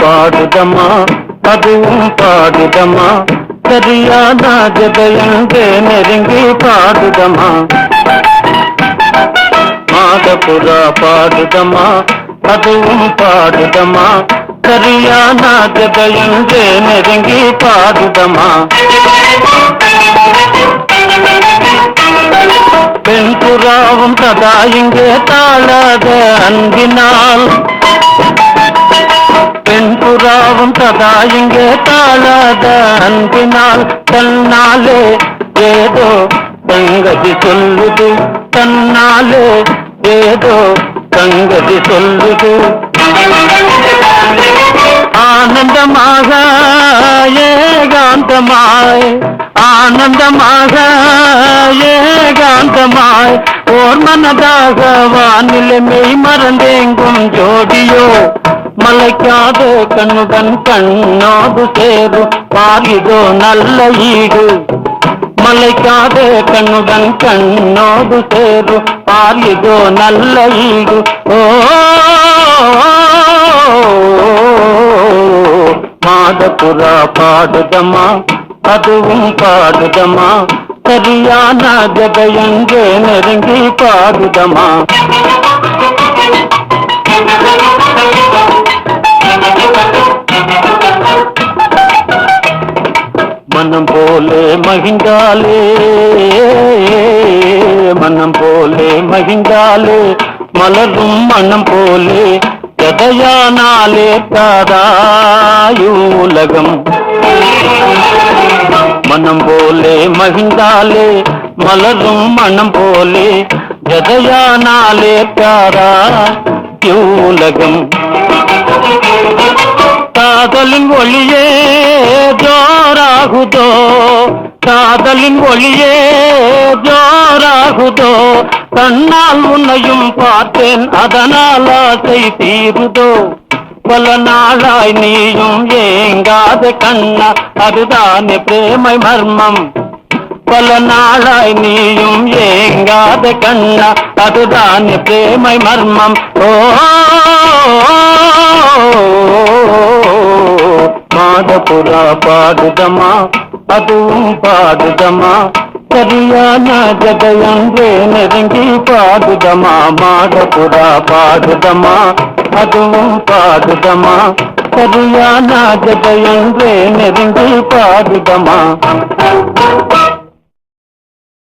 பாடுதமா அதுவும் பாடுதமா சரியான ஜதையங்கே நெருங்கி பாடுதமா மாதபுரா பாடுதமா அதுவும் பாடுதமா சரியான ஜதையங்கே நெருங்கி பாடுதமா பெண் புறாவும் சதா இங்கே தாழாத அன்பினால். புறாவும் சதா இங்கே தாழாத அன்பினால் தன்னாலே ஏதோ தங்கதி சொல்லுது. தன்னாலே ஏதோ தங்கதி சொல்லுது. ஆனந்தமாக ஏகாந்தமாய் ஆனந்தமாக ஏகாந்தமாய் ஓர் மனதாக வானிலை மெய் மறந்தேங்கும் ஜோதியோ. மலைக்காத கண்ணுடன் கண்ணோடு சேரும் பாரிதோ நல்ல ஈடு. மலைக்காத கண்ணுடன் கண்ணோடு சேரும் பாரிதோ நல்ல ஈடு. ஓ மாதபுரா பாடுதமா அதுவும் பாடுதமா சரியான ஜதையங்கே நெருங்கி பாடுதமா மனம் போலே மகிழ்ந்தாலே. மனம் போலே மகிழ்ந்தாலே. மலரும் மனம் போலே. எதையானாலே தாராயும் உலகம். மனம் போலே மகிழ்ந்தாலே. மலரும் மனம் போலே. எதையானாலே தாரா உலகம். காதலின் ஒளியே காதலின் ஒளியே ஜோராகுதோ கண்ணால் உன்னையும் பார்த்தேன் அதனால் ஆசை தீருதோ. பல நாளாய் நீயும் ஏங்காத கண்ணா அதுதானே பிரேமை மர்மம். பல நாளாய் நீயும் ஏங்காத கண்ணா அதுதானே பிரேமை மர்மம். ஓ மாதபுரா பாடுதமா அதுவும் பாடுதமா சரியான ஜதையங்கே நெருங்கி பாடுதமா மாதபுரா பாடுதமா அதுவும் பாடுதமா சரியான ஜதையங்கே நெருங்கி பாடுதமா